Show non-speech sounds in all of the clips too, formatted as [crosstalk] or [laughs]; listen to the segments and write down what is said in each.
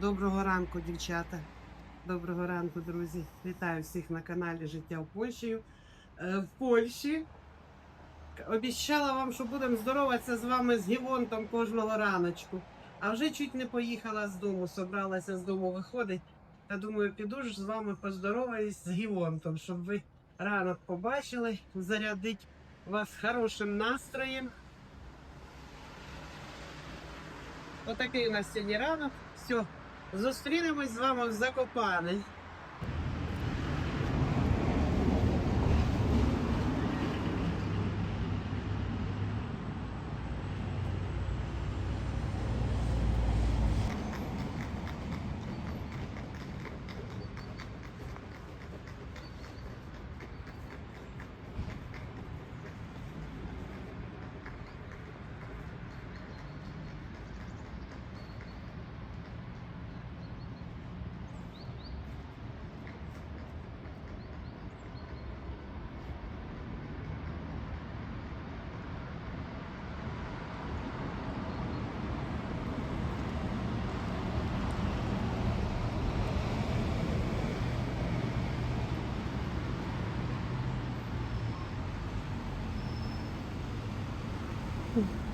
Доброго ранку, дівчата. Доброго ранку, друзі. Вітаю всіх на каналі Життя в Польщі. Е, В Польщі обіцяла вам, що будемо здороватися з вами з Гівонтом кожного раночку. А вже чуть не поїхала з дому, собралася з дому виходить. Та думаю, піду ж з вами поздороваюсь з Гівонтом, щоб ви ранок побачили, зарядить вас хорошим настроєм. Отакий у нас сьогодні ранок. Все, зустрінемось з вами в Закопане.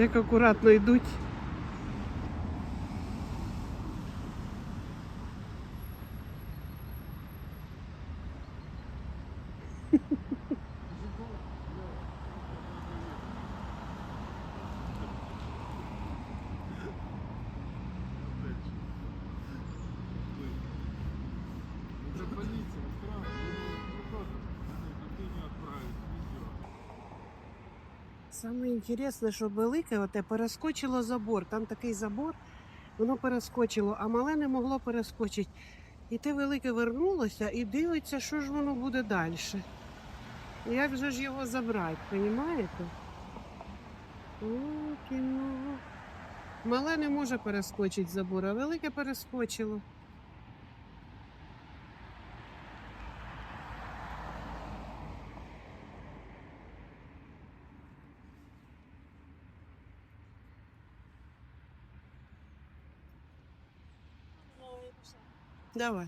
Як акуратно йдуть. Полиция, охрана, Саме інтересне, що велике оте перескочило забор. Там такий забор, воно перескочило, а мале не могло перескочити. І те велике вернулося і дивиться, що ж воно буде далі. Як же ж його забрати, розумієте? Мале не може перескочити забор, а велике перескочило. Давай.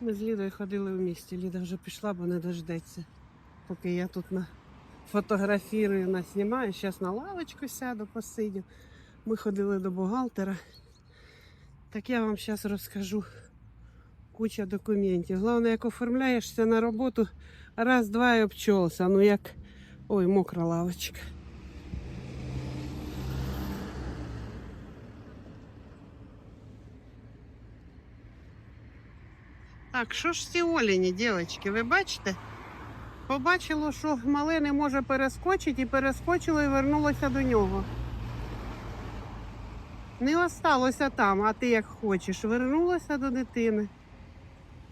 Ми з Лідою ходили в місті. Ліда вже пішла, бо не дождеться. Поки я тут на фотографірую, наснімаю. Зараз на лавочку сяду, посидю. Ми ходили до бухгалтера. Так я вам зараз розкажу куча документів. Головне, як оформляєшся на роботу, раз, два і обчолся. Ну як. Ой, мокра лавочка. Так, що ж ці олені, дівчатки, ви бачите? Побачило, що мале не може перескочити, і перескочило і вернулося до нього. Не осталося там, а ти як хочеш. Вернулося до дитини.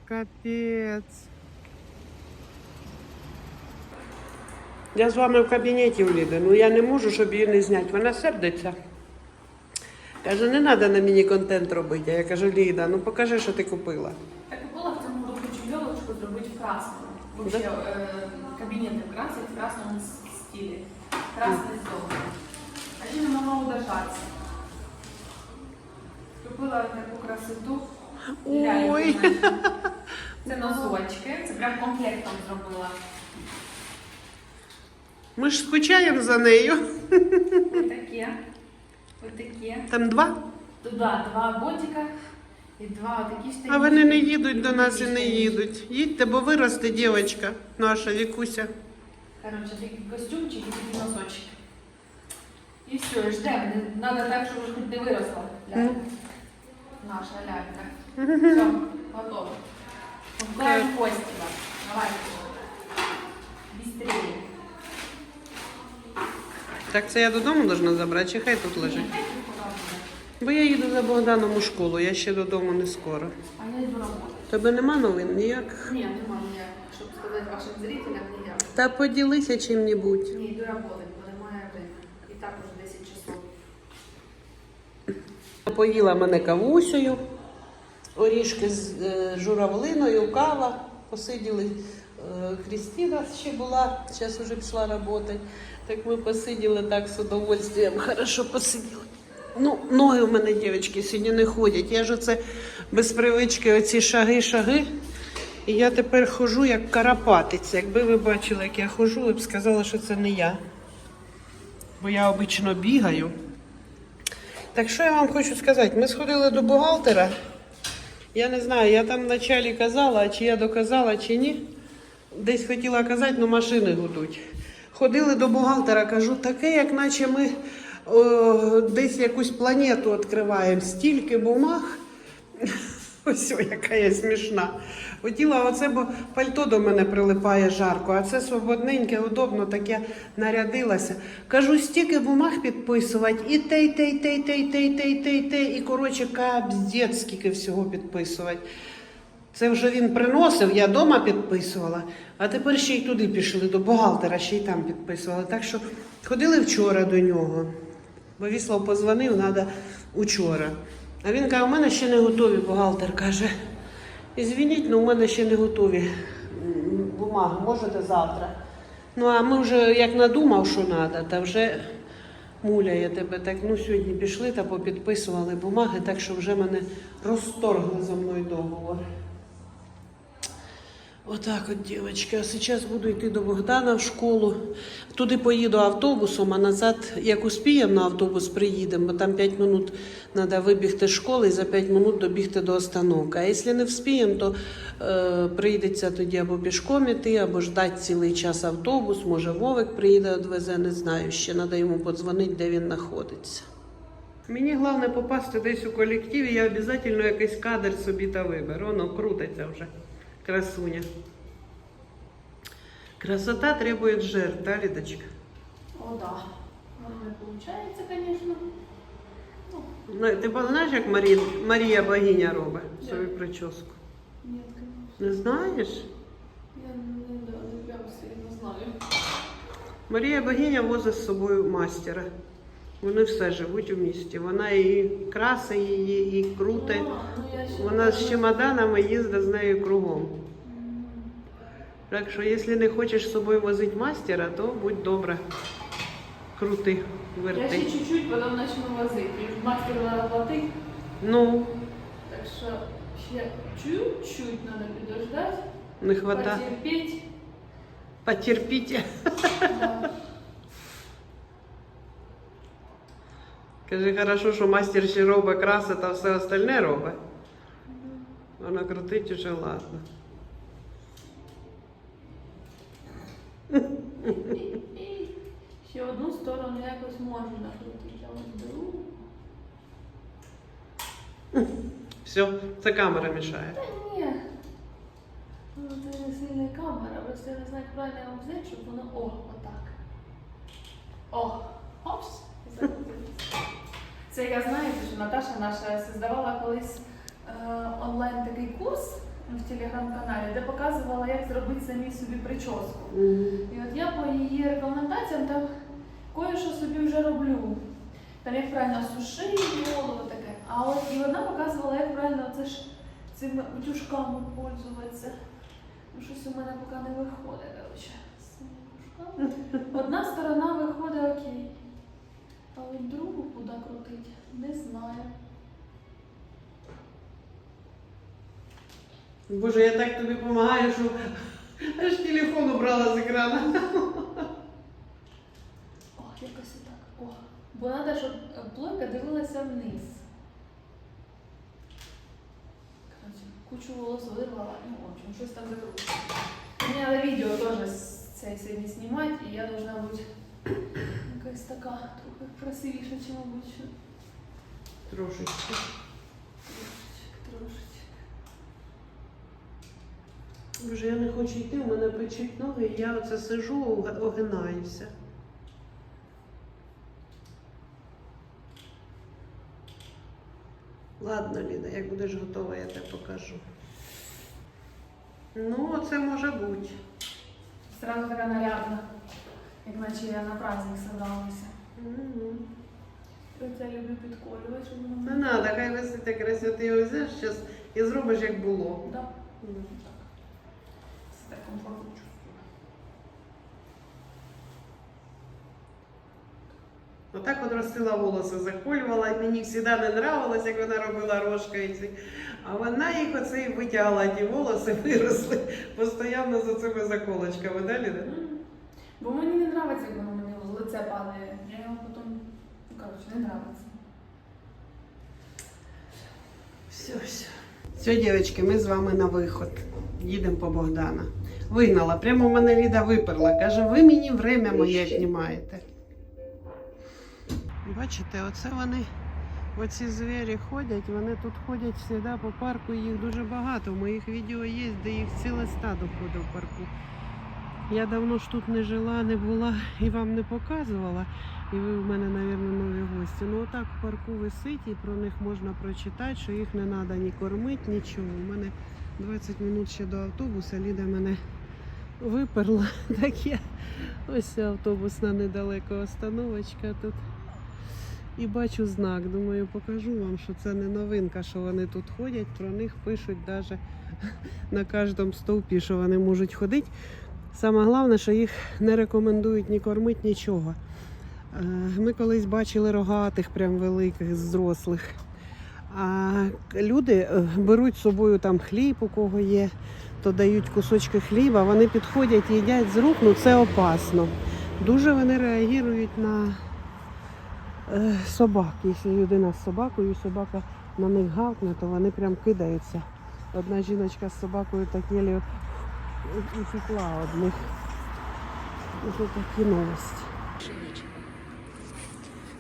Капець. Я з вами в кабінеті у Ліди. Ну я не можу, щоб її не зняти. Вона сердиться. Каже, не треба на мені контент робити. Я кажу, Ліда, ну покажи, що ти купила. Так і було в цьому року чульовочку зробити в красному. Вообще, е, кабінети красять в красному стилі. Красний зон. А я не могла удержатися. Купила таку красоту. Ой. [laughs] Це носочки. Це прям комплектом зробила. Ми ж скучаємо за нею. Ось таке. Ось таке. Там два. Туди два ботика і два такі штанішки. А вони не їдуть до нас і не їдуть. Їдьте, бо виросте дівчинка наша Вікуся. Коротше, такі костюмчики, такі носочки. І все, ждемо. Надо так, щоб хоч не виросла лялька. Наша лялька. Все, готово. Вкладаємо Костіва. Давайте. Быстрее. Так це я додому должна забрати, чи хай тут лежить? Бо я їду за Богданом у школу, я ще додому не скоро. А я йду роботи. Тебе нема новин ніяких? Ні, нема ніяк, щоб сказати вашим зрителям ніяк. Та поділися чим-небудь. Ні, йду роботи, бо немає время. І так уже 10 часов. Поїла мене кавусею, орішки з е, журавлиною, кава. Посиділи. Е, Крістіна ще була, зараз вже пішла працювати. Так ми посиділи так з удовольствием, хорошо посиділи. Ну, ноги у мене, дівчатки, сьогодні не ходять. Я ж оце без привички оці шаги, шаги. І я тепер ходжу як карапатиця. Якби ви бачили, як я ходжу, ви б сказали, що це не я. Бо я обично бігаю. Так що я вам хочу сказати? Ми сходили до бухгалтера. Я не знаю, я там вначалі казала, чи я доказала, чи ні. Десь хотіла казати, але машини гудуть. Ходили до бухгалтера, кажу, таке, як наче ми десь якусь планету відкриваємо. Стільки бумаг. [laughs] Ось, яка я смішна. Хотіла оце, бо пальто до мене прилипає жарко, а це свободненьке, удобно, таке нарядилася. Кажу, стільки бумаг підписувати, і те, і те, і те, і те, і те, і те, і те, і те, і коротше, капздець, скільки всього підписувати. Це вже він приносив, я вдома підписувала, а тепер ще й туди пішли, до бухгалтера, ще й там підписували. Так що ходили вчора до нього. Бо Віслав позвонив, треба учора. А він каже, у мене ще не готові, бухгалтер каже. Ізвініть, але у мене ще не готові бумаги, можете завтра. Ну, а ми вже як надумав, що треба, та вже муляє тебе. Так, ну сьогодні пішли та попідписували бумаги, так що вже мене розторгли за мною договор. Отак от, дівчатки. А зараз буду йти до Богдана в школу. Туди поїду автобусом, а назад, як успіємо на автобус, приїдемо, бо там 5 минут треба вибігти з школи і за 5 минут добігти до остановки. А якщо не вспіємо, то е, прийдеться тоді або пішком іти, або ждати цілий час автобус. Може, Вовик приїде, відвезе, не знаю. Ще треба йому подзвонити, де він знаходиться. Мені головне попасти десь у колективі, я обов'язково якийсь кадр собі та виберу. Воно крутиться вже. Красуня. Красота требует жертв, да, Лидочка? О, да. Ну, не получается, конечно. Ну, Ну, ти знаєш, як Марія, Марія богиня робить свою прическу? нет, конечно. Не знаєш? Я не, да, не прям сильно знаю. Марія богиня возить з собою мастера. Вони все живуть у місті. Вона і краса її, і крутить. А, ну, я ще Вона з не- чемоданами їздить з нею кругом. М. Так що, якщо не хочеш з собою возити мастера, то будь добра. Крути, Я верти. ще чуть-чуть, потім начну возити. Мастеру треба платити, Ну, так що ще чуть-чуть треба підождати, не хвата. потерпіти. Потерпіть. [laughs] Да. Каже, хорошо, що мастер ще робить краси та все остальне робить. Вона крутить уже ладно. Ще одну сторону якось можна накрутити, а ось другу. Все, це камера мішає. Це я знаєте, що Наташа наша создавала колись е, онлайн такий курс в телеграм-каналі, де показувала, як зробити самі собі прическу. І от я по її рекомендаціям там кое-що собі вже роблю. Там як правильно сушити голову таке. А от і вона показувала, як правильно це ж цими утюжками пользуватися. Ну, щось у мене поки не виходить, коротше. [laughs] Одна сторона виходить окей. А от другу куди крутить, не знаю. Боже, я так тобі допомагаю, що аж телефон убрала з екрану. О, якось отак. О. Бо треба, щоб плойка дивилася вниз. Коротше, кучу волос вирвала, ну, в общем, щось там закрутила. Мені треба відео теж цієї сьогодні знімати, і я должна бути. Якась така трохи красивіша, ніж обично. Трошечки. Трошечки, трошечки. Боже, я не хочу йти, у мене печуть ноги, і я оце сижу, ог- огинаюся. Ладно, Ліда, як будеш готова, я тебе покажу. Ну, це може бути. Сразу така нарядна, як наче я на праздник собралася. Я люблю підколювати, щоб воно... Не треба, хай висить красиво, ти його взяш зараз і зробиш, як було. Да. Це так комфортно чувствую. Отак от ростила волоси, заколювала, і мені завжди не нравилось, як вона робила рожкою. ці. А вона їх оце і витягла, ті волоси виросли [laughs] постійно за цими заколочками. Да, Бо мені не подобається, як воно мені в лице падає. Я його потім, ну коротше, не подобається. Все, все. Все, дівчатки, ми з вами на виход. Їдемо по Богдана. Вигнала. Прямо в мене Ліда виперла. Каже, ви мені время моє знімаєте. Бачите, оце вони, оці звірі ходять, вони тут ходять завжди по парку, їх дуже багато. В моїх відео є, де їх ціле стадо ходить в парку. Я давно ж тут не жила, не була і вам не показувала. І ви в мене, мабуть, нові гості. Ну отак в парку висить і про них можна прочитати, що їх не треба ні кормити, нічого. У мене 20 минут ще до автобуса, Ліда мене виперла. [laughs] Так я ось автобусна недалеко остановочка тут. І бачу знак. Думаю, покажу вам, що це не новинка, що вони тут ходять. Про них пишуть навіть [laughs] на кожному стовпі, що вони можуть ходити. Саме головне, що їх не рекомендують ні кормити, нічого. Е, Ми колись бачили рогатих, прям великих, зрослих. А люди е, беруть з собою там хліб, у кого є, то дають кусочки хліба, вони підходять, їдять з рук, ну це опасно. Дуже вони реагують на е, собак. Якщо людина з собакою, собака на них гавкне, то вони прям кидаються. Одна жіночка з собакою так єлі утекла від них. Ось такі новості.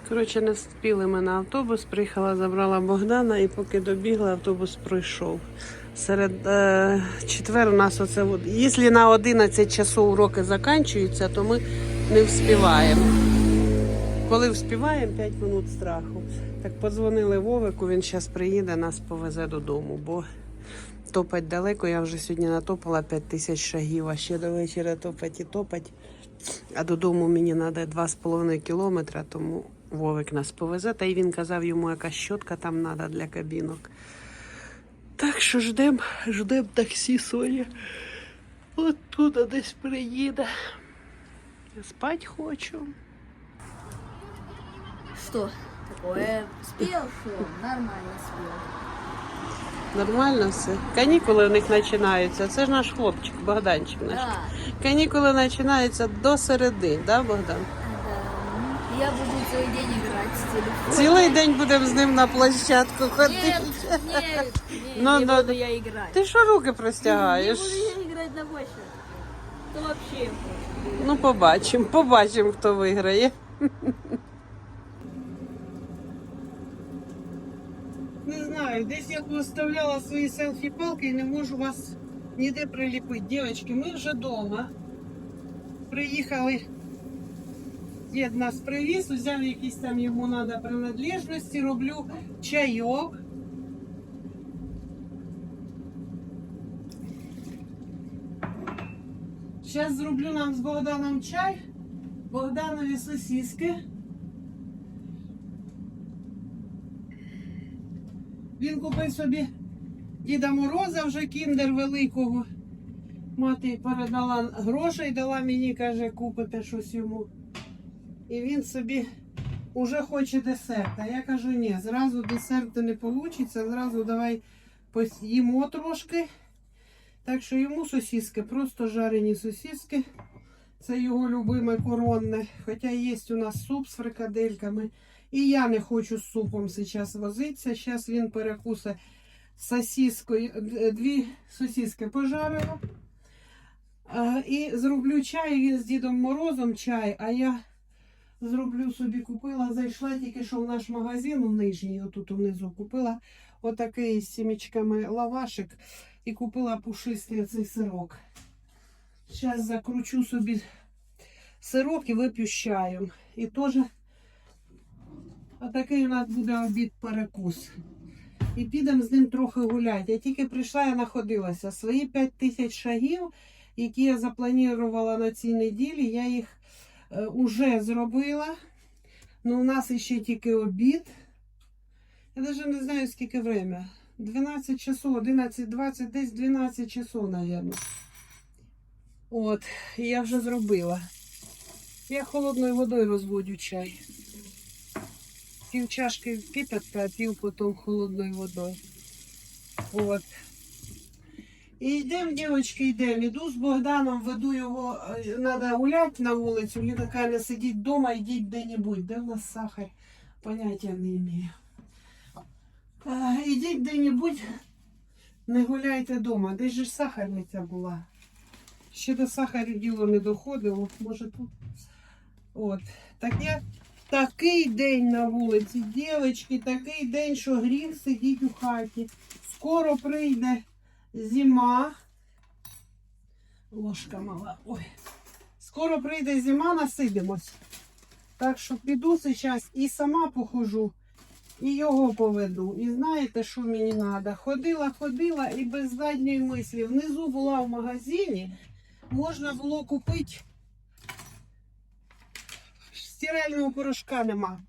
Коротше, не встигли ми на автобус, приїхала, забрала Богдана і поки добігла, автобус пройшов. Серед е, четвер у нас оце. Якщо на 11 часов уроки закінчуються, то ми не вспіваємо. Коли вспіваємо, 5 минут страху. Так подзвонили Вовику, він зараз приїде, нас повезе додому, бо топать далеко. Я вже сьогодні натопала 5 тисяч шагів, а ще до вечора топать і топать. А додому мені треба 2,5 кілометра, тому Вовик нас повезе. Та й він казав, йому якась щотка там треба для кабінок. Так що ждем, ждем таксі Соня. От туди десь приїде. Спать хочу. Что такое? Спел, что? Нормально спел. Нормально все. Канікули в них починаються. Це ж наш хлопчик, Богданчик наш. Да. Канікули починаються до середи, да, Богдан? да. Я буду целый день играть с телефоном. Цілий день будемо з ним на площадку ходити. Нет, не, Ну, не ну, буду я играть. Ти що руки Не простягаєш? буду я играть на площадке. То вообще. Ну, побачимо, побачимо, хто виграє. Не знаю, десь я поставляла свої селфі-палки і не можу вас ніде приліпити. Дівчатки, ми вже вдома. Приїхали. Дід нас привіз, взяв якісь там йому треба принадлежності, роблю чайок. Зараз зроблю нам з Богданом чай, Богданові сосиски. Він купив собі Діда Мороза вже кіндер великого. Мати передала грошей, дала мені, каже, купите щось йому. І він собі уже хоче десерт. А я кажу, ні, зразу десерту не вийде, зразу давай поїмо трошки. Так що йому сосиски, просто жарені сосиски. Це його любиме коронне. Хоча є у нас суп з фрикадельками. І я не хочу з супом зараз возитися. Зараз він перекусе сосискою. Дві сосиски пожарила. І зроблю чай з Дідом Морозом чай, а я зроблю собі, купила, зайшла тільки що в наш магазин у нижній, отут внизу купила отакий з сімечками лавашик і купила пушистий цей сирок. Зараз закручу собі сирок і вип'ю з чаєм. І теж отакий у нас буде обід перекус. І підемо з ним трохи гуляти. Я тільки прийшла, я знаходилася. Свої 5 тисяч шагів, які я запланувала на цій неділі, я їх е, уже зробила. Ну, у нас ще тільки обід. Я навіть не знаю, скільки время. 12 часов, 11, 20, десь 12 часов, мабуть. От, я вже зробила. Я холодною водою розводю чай. Пів чашки кипятка, а пів потім холодною водою. От. І йдемо, дівчатки, йдемо. Іду з Богданом, веду його, треба гуляти на вулицю. Ліна каже, сидіть вдома, йдіть де-небудь. Де в нас сахар? Поняття не маю. А, Ідіть де-небудь, не гуляйте вдома. Десь же ж сахарниця була. Ще до сахару діло не доходило. Може тут. От. Так я такий день на вулиці, дівчатки, такий день, що гріх сидіть у хаті. Скоро прийде зима. Ложка мала. Ой. Скоро прийде зима, насидимось. Так що піду зараз і сама похожу, і його поведу. І знаєте, що мені треба? Ходила, ходила і без задньої мислі. Внизу була в магазині, можна було купити. Стирального порошка нема.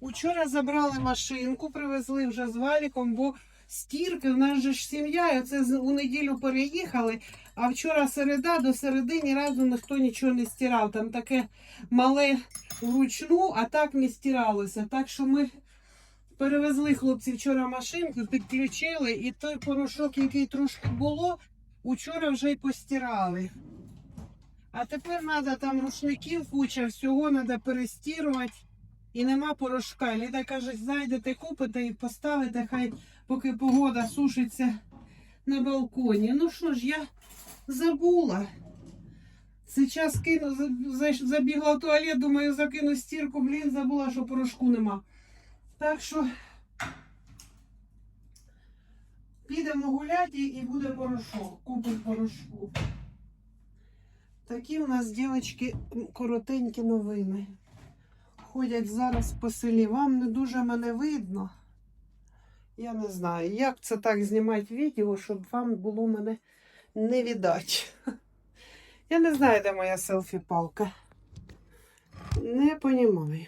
Учора забрали машинку, привезли вже з валіком, бо стірки, в нас же ж сім'я, і у неділю переїхали, а вчора середа, до середи ні разу ніхто нічого не стирав. Там таке мале вручну, а так не стиралося. Так що ми перевезли хлопці вчора машинку, підключили, і той порошок, який трошки було, учора вже й постирали. А тепер треба там рушників куча, всього треба перестірувати. І нема порошка. Ліда каже, зайдете, купите і поставите, хай поки погода сушиться на балконі. Ну що ж, я забула. Сейчас кину, за- за- забігла в туалет, думаю, закину стірку, блін, забула, що порошку нема. Так що підемо гуляти і буде порошок. Купимо порошку. Такі у нас, дівчатки, коротенькі новини. Ходять зараз по селі. Вам не дуже мене видно. Я не знаю, як це так знімати відео, щоб вам було мене не віддать. Я не знаю, де моя селфі-палка. Не понімаю.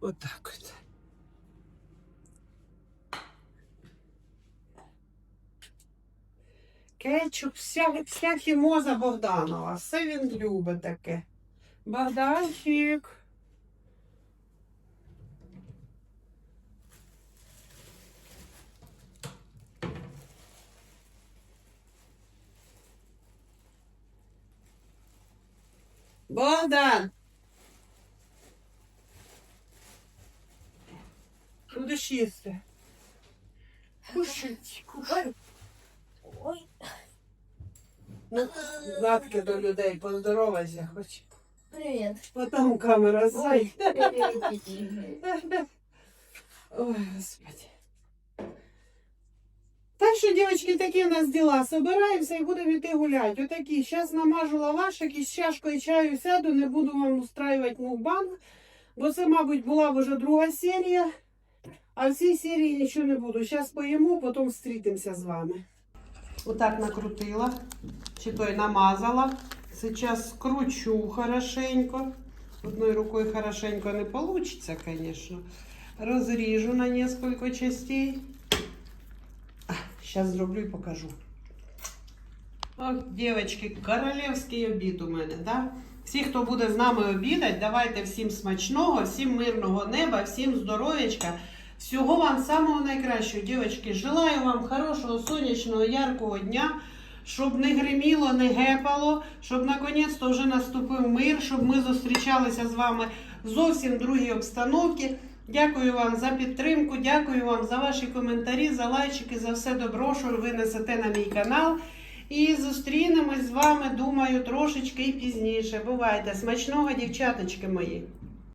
Отак от. Кетчуп, вся, хімоза Богданова. Все він любить таке. Богданчик. Богдан. Будеш їсти. Кушать, кушать. Ой, Ну, Гадки до людей, поздоровайся хоч. привет. Потом камера зай. [laughs] Ой, господи. Так що, дівчатки, такі у нас діла. Собираємося і будемо йти гуляти. Отакі. Зараз намажу лавашик із чашкою чаю сяду, не буду вам устраювати мукбанг, бо це, мабуть, була вже друга серія. А в цій серії нічого не буду. Зараз поїмо, потім зустрітимося з вами. Отак накрутила, чи то й намазала. Зараз скручу хорошенько. Одною рукою хорошенько не вийде, звісно. Розріжу на несколько частей. Зараз зроблю і покажу. Ох, дівчатки, королівський обід у мене, да? Всі, хто буде з нами обідати, давайте всім смачного, всім мирного неба, всім здоров'ячка. Всього вам самого найкращого, дівчатки. Желаю вам хорошого, сонячного, яркого дня, щоб не гриміло, не гепало, щоб наконець-то вже наступив мир, щоб ми зустрічалися з вами в зовсім другій обстановці. Дякую вам за підтримку, дякую вам за ваші коментарі, за лайчики, за все добро, що ви несете на мій канал. І зустрінемось з вами, думаю, трошечки і пізніше. Бувайте. Смачного, дівчаточки мої.